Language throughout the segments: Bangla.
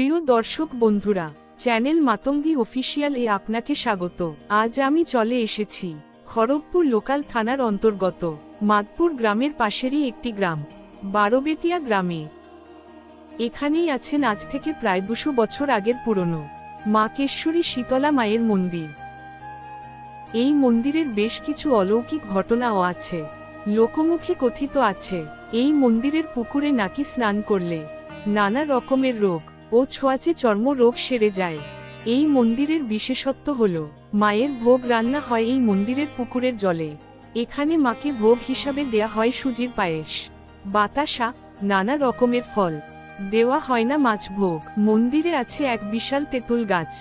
প্রিয় দর্শক বন্ধুরা, চ্যানেল মাতঙ্গি অফিসিয়াল এ আপনাকে স্বাগত। আজ আমি চলে এসেছি খড়গপুর লোকাল থানার অন্তর্গত মাদপুর গ্রামের পাশেরই একটি গ্রাম, বারোবেটিয়া গ্রামে। এখানেই আছেন আজ থেকে প্রায় দুশো বছর আগের পুরনো মাকেশ্বরী শীতলা মায়ের মন্দির। এই মন্দিরের বেশ কিছু অলৌকিক ঘটনাও আছে। লোকমুখে কথিত আছে, এই মন্দিরের পুকুরে নাকি স্নান করলে নানা রকমের রোগ ও ছোঁয়াচে চর্ম রোগ সেরে যায়। এই মন্দিরের বিশেষত্ব হল, মায়ের ভোগ রান্না হয় এই মন্দিরের পুকুরের জলে। এখানে মাকে ভোগ হিসাবে দেয়া হয় সুজির পায়েস। বাতাসা, নানা রকমের ফল। দেওয়া হয় না মাছ ভোগ। মন্দিরে আছে এক বিশাল তেঁতুল গাছ।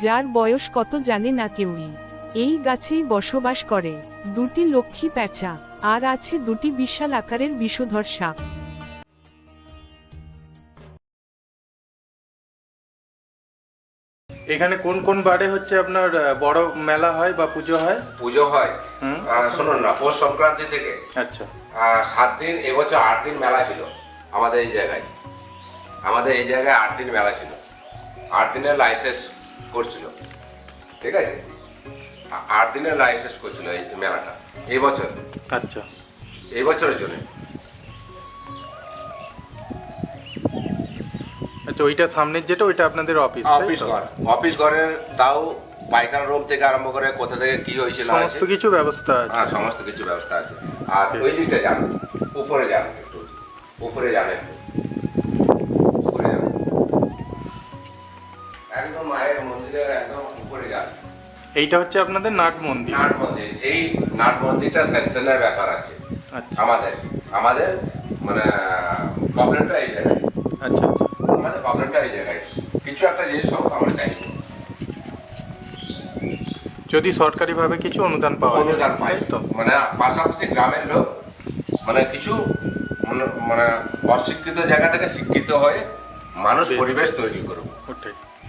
যার বয়স কত জানে না কেউই। এই গাছেই বসবাস করে। দুটি লক্ষ্মী প্যাঁচা। আর আছে দুটি বিশাল আকারের বিষধর সাপ। এখানে কোন কোন বারে হচ্ছে আপনার বড় মেলা হয় বা পুজো হয়? পুজো হয়। শুনুন না পৌষ সংক্রান্তি থেকে। আচ্ছা। সাত দিন এবছর আট দিন মেলা ছিল আমাদের এই জায়গায়। আমাদের এই জায়গায় আট দিন মেলা ছিল। আট দিনের লাইসেন্স করছিল। ঠিক আছে? আট দিনের লাইসেন্স করছিল এই মেলাটা এবছর। আচ্ছা। এই বছরের জন্য। আচ্ছা ওইটা সামনের যেটা ওইটা আপনাদের অফিস অফিস ঘর। অফিস ঘরের তাও পাইকার রুম থেকে আরম্ভ করে কোথা থেকে কি হয়েছে সমস্ত কিছু ব্যবস্থা আছে। হ্যাঁ সমস্ত কিছু ব্যবস্থা আছে। আর ওই দিকটা যান উপরে যান একটু। উপরে উপরে যান। একদম মায়ের মন্দিরের একদম উপরে যান। এইটা হচ্ছে আপনাদের নাট মন্দির? নাট মন্দির। এই নাট মন্দিরটা স্যাংশনের ব্যাপার আছে। আচ্ছা। আমাদের আমাদের মানে প্রবলেমটা এই জায়গায় আচ্ছা আচ্ছা আমাদের প্রবলেমটা এই জায়গায় কিছু একটা জিনিস হোক আমরা চাইব যদি সরকারিভাবে কিছু অনুদান পাওয়া অনুদান তাই তো? মানে পাশাপাশি গ্রামের লোক মানে কিছু মানে- অশিক্ষিত জায়গা থেকে শিক্ষিত হয়ে মানুষ পরিবেশ তৈরি করুক।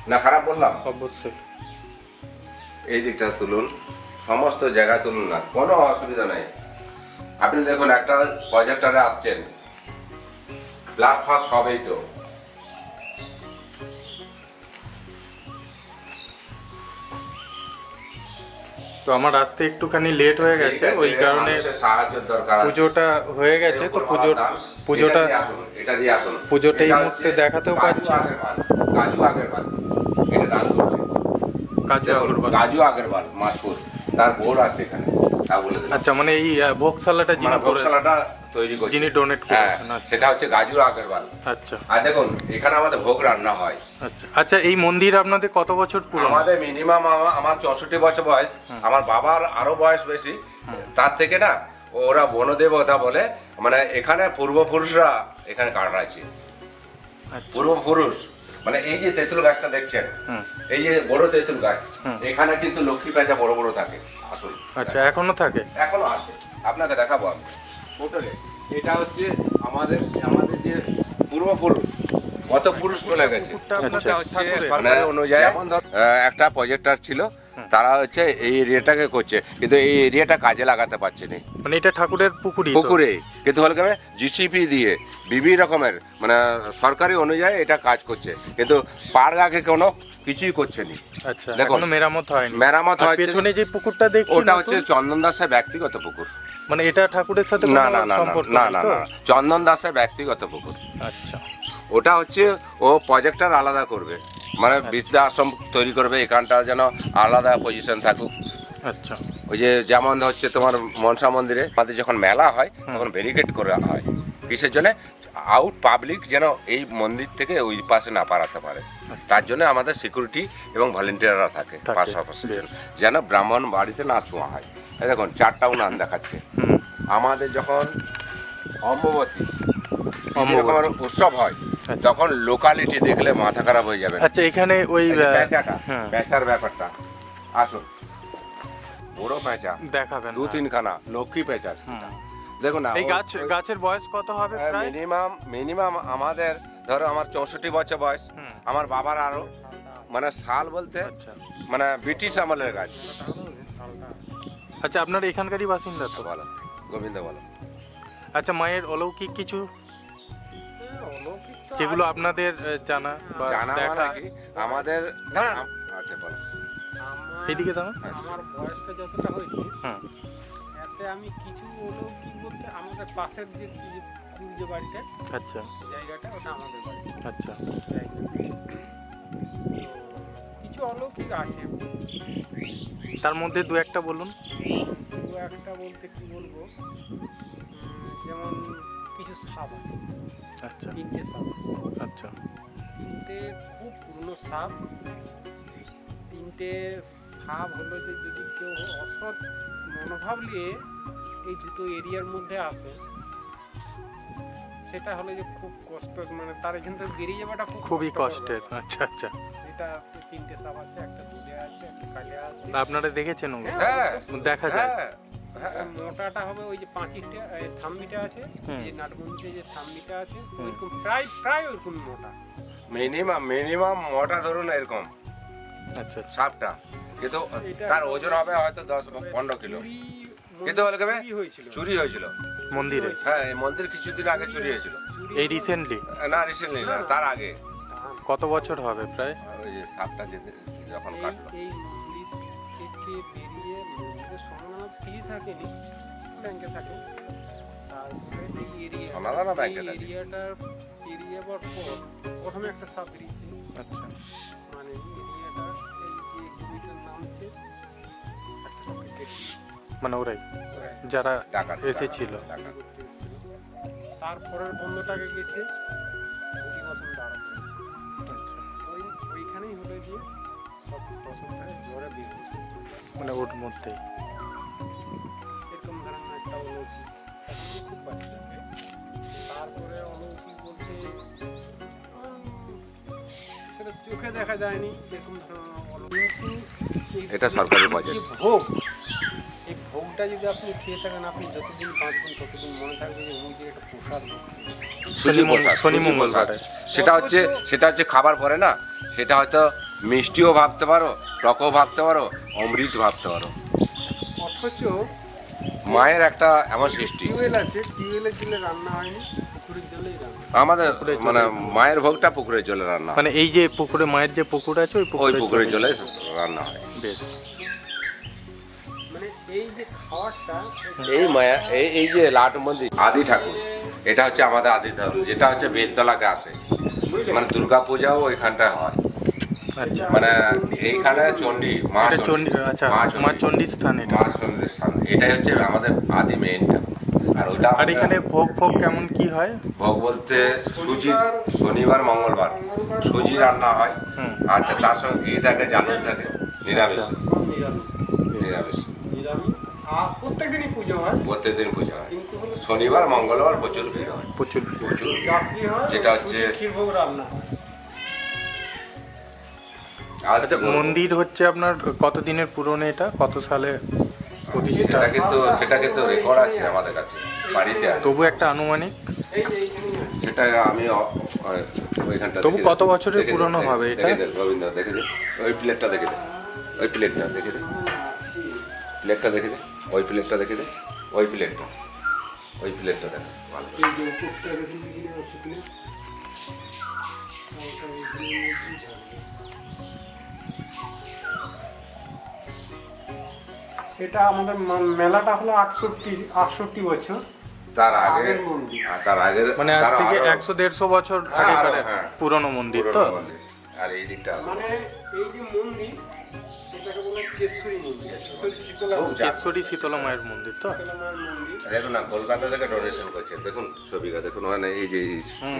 না খারাপ বললাম? অবশ্যই। এই দিকটা তুলুন সমস্ত জায়গা তুলুন না কোনো অসুবিধা নেই। আপনি দেখুন একটা প্রজেক্টারে আসছেন ফাস্ট হবেই তো। তো আমার আসতে একটুখানি লেট হয়ে গেছে ওই কারণে পুজোটা হয়ে গেছে তো পুজো পুজোটা পুজোটা এই মুহূর্তে দেখাতেও পারছি পাচ্ছি। কাজু আগরবাল। কাজু আগরবাল। কাজু আগরবাল মাসপুর। তার বোর আছে এখানে। আচ্ছা মানে এই ভোগশালাটা যিনি মানে ভোগশালাটা তৈরি করছে। যিনি donate হ্যাঁ করেছেন, আচ্ছা। সেটা হচ্ছে গাজু আগরওয়াল। আচ্ছা। আর দেখুন এখানে আমাদের ভোগ রান্না হয়। আচ্ছা আচ্ছা এই মন্দির আপনাদের কত বছর পুরনো? আমাদের মিনিমাম আমার চৌষট্টি বছর বয়স আমার বাবার আরও বয়স বেশি। তার থেকে না ওরা বনদেবতা বলে মানে এখানে পূর্বপুরুষরা এখানে কাটাচ্ছে। আচ্ছা। পূর্বপুরুষ মানে এই যে তেঁতুল গাছটা দেখছেন এই যে বড় তেঁতুল গাছ এখানে কিন্তু লক্ষ্মী পেঁচা বড় বড় থাকে। আসুন। আচ্ছা এখনও থাকে? এখনও আছে। আপনাকে দেখাবো আমি। হোটেলে এটা হচ্ছে আমাদের আমাদের যে পূর্বপুরুষ কত পুরুষ চলে গেছে? সরকারি অনুযায়ী একটা প্রজেক্টর ছিল। তারা হচ্ছে এই এরিয়াটাকে করছে। কিন্তু এই এরিয়াটা কাজে লাগাতে পারছে না। মানে এটা ঠাকুরের পুকুরে পুকুরে। কিন্তু হল কেমন জিসিপি দিয়ে বিভিন্ন রকমের মানে সরকারি অনুযায়ী এটা কাজ করছে। কিন্তু পার্ক আগে কোনো কিছুই করছে না। আচ্ছা। এখনও মেরামত হয়নি। মেরামত হচ্ছে পেছনে যে পুকুরটা দেখছি ওটা হচ্ছে চন্দন দাসের ব্যক্তিগত পুকুর। মানে এটা ঠাকুরের সাথে না না না না না না চন্দন দাসের ব্যক্তিগত পুকুর। আচ্ছা। ওটা হচ্ছে ও প্রজেক্টর আলাদা করবে। মানে বিদ্যা আশ্রম তৈরি করবে এখানটা যেন আলাদা পজিশন থাকুক। আচ্ছা। ওই যে যেমন হচ্ছে তোমার মনসা মন্দিরে আমাদের যখন মেলা হয় তখন ব্যারিকেড করা হয়। কিসের জন্য? আউট পাবলিক যেন এই মন্দির থেকে ওই পাশে না পারাতে পারে। তার জন্য আমাদের সিকিউরিটি এবং ভলেন্টিয়াররা থাকে পাশাপাশি যেন ব্রাহ্মণ বাড়িতে না ছোঁয়া হয়। দেখুন চারটা উনান দেখাচ্ছে। আমাদের যখন অম্ববতী। রকমের উৎসব হয় তখন লোকালিটি দেখলে মাথা খারাপ হয়ে যাবে। আচ্ছা এখানে ওই পেঁচাটা হ্যাঁ, পেঁচার ব্যাপারটা। আসুন। বড় পেঁচা দেখাবেন দু হ্যাঁ। তিনখানা লক্ষ্মী পেঁচা হুম। দেখুন না এই গাছ গাছের বয়স কত হবে প্রায়? মিনিমাম মিনিমাম আমাদের ধরো আমার চৌষট্টি বছর বয়স আমার বাবার আরও মানে সাল বলতে আচ্ছা। মানে ব্রিটিশ আমলের গাছ। আচ্ছা আপনার এখানকারই বাসিন্দা তো? বলো গোবিন্দ বলো। আচ্ছা মায়ের অলৌকিক কিছু? যেগুলো আপনাদের জানা বা জানা মানে দেখা কি? আমাদের আম- আচ্ছা বলো। এদিকে দাঁড়া আমার বয়সটা যতটা হয়েছে হুম। এতে আমি কিছু হলেও কি বলতে আমাদের পাশের যে কুল যে বাড়িটা আচ্ছা। জায়গাটা ওটা আমাদের বাড়ি। আচ্ছা। কিছু অলৌকিক আছে। তার মধ্যে দু একটা বলুন। দু একটা বলতে কি বলব? যেমন কিছু সাপ আছে। আচ্ছা। তিনটে সাপ আচ্ছা। তিনটে খুব পুরনো সাপ। তিনটে সাপ হলো যে যদি কেউ অসৎ মনোভাব নিয়ে এই দুটো এরিয়ার মধ্যে আসে সেটা হলো যে খুব কষ্ট মানে তার এখান থেকে বেরিয়ে যাওয়াটা খুব খুবই কষ্টের। আচ্ছা আচ্ছা। এটা তিনটে সাপ আছে একটা দুলে আছে একটা কালে আছে। আপনারা দেখেছেন ওগুলো? হ্যাঁ দেখা যায় হ্যাঁ মোটাটা হবে ওই যে পাঁচিটা এই থাম্বিটা আছে যে নাটবন্দিতে যে থাম্বিটা আছে। ওইরকম প্রায় প্রায় ওইরকম মোটা। মিনিমাম মিনিমাম মোটা ধরুন এরকম। সাপটা। কিন্তু তার ওজন হবে হয়তো দশ পনেরো কিলো। কিন্তু বলে কেবে? চুরি হয়েছিল। চুরি হয়েছিল। মন্দিরে? হ্যাঁ এই মন্দির কিছুদিন আগে চুরি হয়েছিল। এই রিসেন্টলি না রিসেন্টলি না তার আগে। কত বছর হবে প্রায়? ওই যে সাপটা যে- যখন কাটলো। ব্যাংকে থাকে। ব্যাংকে থাকে? এরিয়াটার এরিয়া পর প্রথমে একটা সাপ বেরিয়েছে। আচ্ছা। মানে মানে ওরাই যারা এসেছিল। তারপরের বন্ধটাকে গেছে আচ্ছা ওইখানেই হলো গিয়ে সব বের মানে ওর মধ্যেই এরকম ধরনের একটা অলৌকিক তারপরে খুব বাচ্চা তারপরে অলৌকিক বলতে সেটা চোখে দেখা যায়নি এটা সরকারি বাজেট। ভোগ এই ভোগটা যদি আপনি খেয়ে থাকেন আপনি যতদিন বাঁচবেন ততদিন মনে থাকবে যে মুখ দিয়ে একটা প্রসাদ শনি মঙ্গল-। সেটা হচ্ছে সেটা হচ্ছে খাবার পরে না সেটা হয়তো মিষ্টিও ভাবতে পারো টকও ভাবতে পারো অমৃত ভাবতে পারো। অথচ মায়ের একটা এমন সৃষ্টি। টিউবওয়েল আছে টিউবওয়েলের জলে রান্না হয়নি। আমাদের মানে মায়ের ভোগটা পুকুরের জলে রান্না হয়। মানে এই যে পুকুরে মায়ের যে পুকুর আছে ওই ওই পুকুরে পুকুরের জলে রান্না হয়। বেশ। মানে এই যে খাবারটা এই মায়া এই এই যে লাট মন্দির আদি ঠাকুর এটা হচ্ছে আমাদের আদি ঠাকুর যেটা হচ্ছে বেলতলাকে আসে। মানে দুর্গা পূজাও ওইখানটায় হয়। আচ্ছা। মানে এইখানে চণ্ডী মা এটা চণ্ডী। আচ্ছা মা চণ্ডীর স্থান এটা। মা চণ্ডীর স্থান। এটাই হচ্ছে আমাদের আদি মেইন আর ওটা আর এখানে ভোগ ফোগ কেমন কি হয়? ভোগ বলতে সুজি শনিবার মঙ্গলবার সুজি রান্না হয়। আচ্ছা তার সঙ্গে ঘি থাকে জালুন থাকে নিরামিষ। আচ্ছা। নিরামিষ। প্রত্যেকদিনই পুজো হয়? প্রত্যেকদিন পুজো হয়। শনিবার মঙ্গলবার প্রচুর ভিড় হয়। প্রচুর প্রচুর। যেটা হচ্ছে- ক্ষীরভোগ রান্না আর আচ্ছা মন্দির হচ্ছে আপনার কত দিনের পুরনো এটা? কত সালে প্রতিষ্ঠা সেটা কিন্তু সেটা কিন্তু রেকর্ড আছে আমাদের কাছে বাড়িতে আছে। তবু একটা আনুমানিক? সেটা আমি ওইখানটা তবু কত বছরের পুরনো দেখে- হবে এটা? দেখে দে, গোবিন্দ দেখে দে ওই প্লেটটা দেখে দে ওই প্লেটটা দেখে দে প্লেটটা দেখে দে ওই প্লেটটা দেখে দে ওই প্লেটটা ওই প্লেটটা দেখে ভালো করে। এটা আমাদের মেলাটা হলো আটষট্টি আটষট্টি বছর। তার আগে হ্যাঁ, তার আগের মানে আজ থেকে একশো দেড়শো বছর হ্যাঁ, আগে হ্যাঁ। পুরনো মন্দির তো? আর এই দিকটা মানে এই যে মন্দির কেশ্বরী শীতলা মায়ের মন্দির তো? মন্দির। দেখুন না কলকাতা থেকে ডোনেশন করছে দেখুন ছবিটা দেখুন মানে এই যে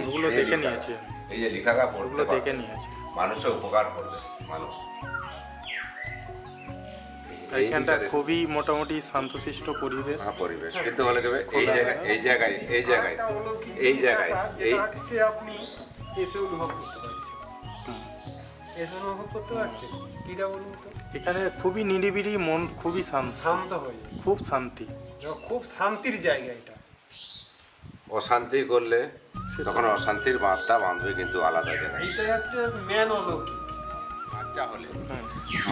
ওগুলো দেখে। নিয়েছি। এই যে লেখাটা পড়তে দেখে নিয়েছি। মানুষের উপকার করবে মানুষ। এইখানটা খুবই মোটামুটি শান্তশিষ্ট পরিবেশ। হ্যাঁ, পরিবেশ। কিন্তু হলে কি হবে, এই জায়গায় এই জায়গায় এই জায়গায় এই জায়গায় এই আপনি এসে অনুভব করতে পারছেন। এসে অনুভব করতে পারছেন? কিটা বলুন তো? এখানে খুবই নিরিবিলি মন খুবই শান্ত। শান্ত হয়ে। খুব শান্তি। খুব শান্তির জায়গা এটা। অশান্তি করলে তখন অশান্তির বার্তা বাঁধবে কিন্তু আলাদা জায়গায়। এইটাই হচ্ছে মেন অলৌকিক বাচ্চা হলে।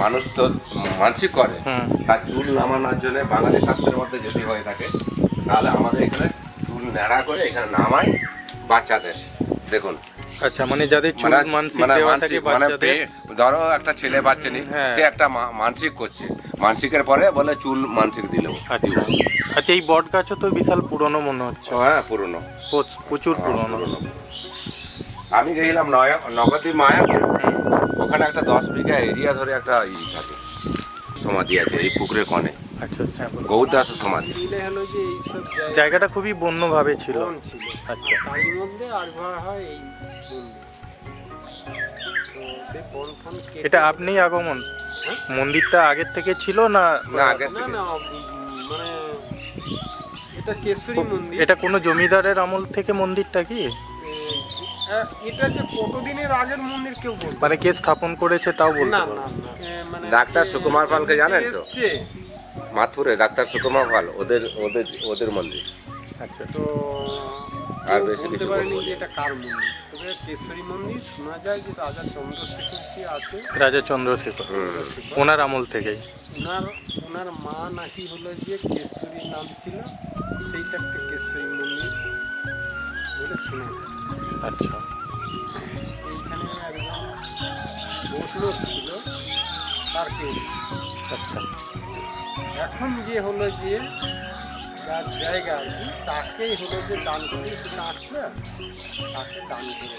মানুষ তো মানসিক করে। তার চুল নামানোর জন্য বাঙালি শাস্ত্রের মধ্যে যদি হয়ে থাকে তাহলে আমাদের এখানে চুল ন্যাড়া করে এখানে নামায় বাচ্চা দেয় দেখুন। আচ্ছা মানে যাদের চুল মানে মানসিক মানে দেওয়া থাকে মানে বাচ্চাদের? ধরো একটা ছেলে বাচ্চা নেই হ্যাঁ। সে একটা মানসিক করছে। মানসিকের পরে বলে চুল মানসিক দিল আচ্ছা। আচ্ছা এই বট গাছও তো বিশাল পুরনো মনে হচ্ছে। হ্যাঁ পুরনো। প্রচুর পুরনো। আমি গেছিলাম নয় নগদী মায়াপুর। ওখানে একটা দশ বিঘা এরিয়া ধরে একটা ই থাকে। সমাধি আছে এই পুকুরের কনে। আচ্ছা আচ্ছা। সমাধি। জায়গা জায়গাটা খুবই বন্যভাবে ছিল। ছিল। আচ্ছা। মধ্যে হয় এই এটা আপনিই আগমন? হ্যাঁ? মন্দিরটা আগের থেকে ছিল না না আগের থেকে। মানে এটা কেশরী মন্দির। এটা কোনো জমিদারের আমল থেকে মন্দিরটা কি? এটা যে কতদিনের আগের মন্দির কেউ বলতে মানে কে স্থাপন করেছে তাও বলতে না পারব না। এ, মানে ডাক্তার সুকুমার পালকে জানেন তো? এসছে, মাথুরে ডাক্তার সুকুমার পাল ওদের ওদের ওদের মন্দির। আচ্ছা। তো আর বেশি কিছু পারেনি বলব যে এটা কার মন্দির? তবে কেশরী মন্দির শোনা যায় যে রাজা চন্দ্রশেখর যে আছে। রাজা চন্দ্রশেখর। হুম। ওনার আমল থেকেই। ওনার ওনার মা নাকি হলো যে কেশরী নাম ছিল সেইটাকে কেশরী মন্দির বলে শোনা যায়। আচ্ছা। বৈষ্ণব ছিল তার কেউ আচ্ছা। এখন যে হলো যে যার জায়গা আর কি তাকেই হলো যে দান করে সেটা আসলে তাকে দান করে।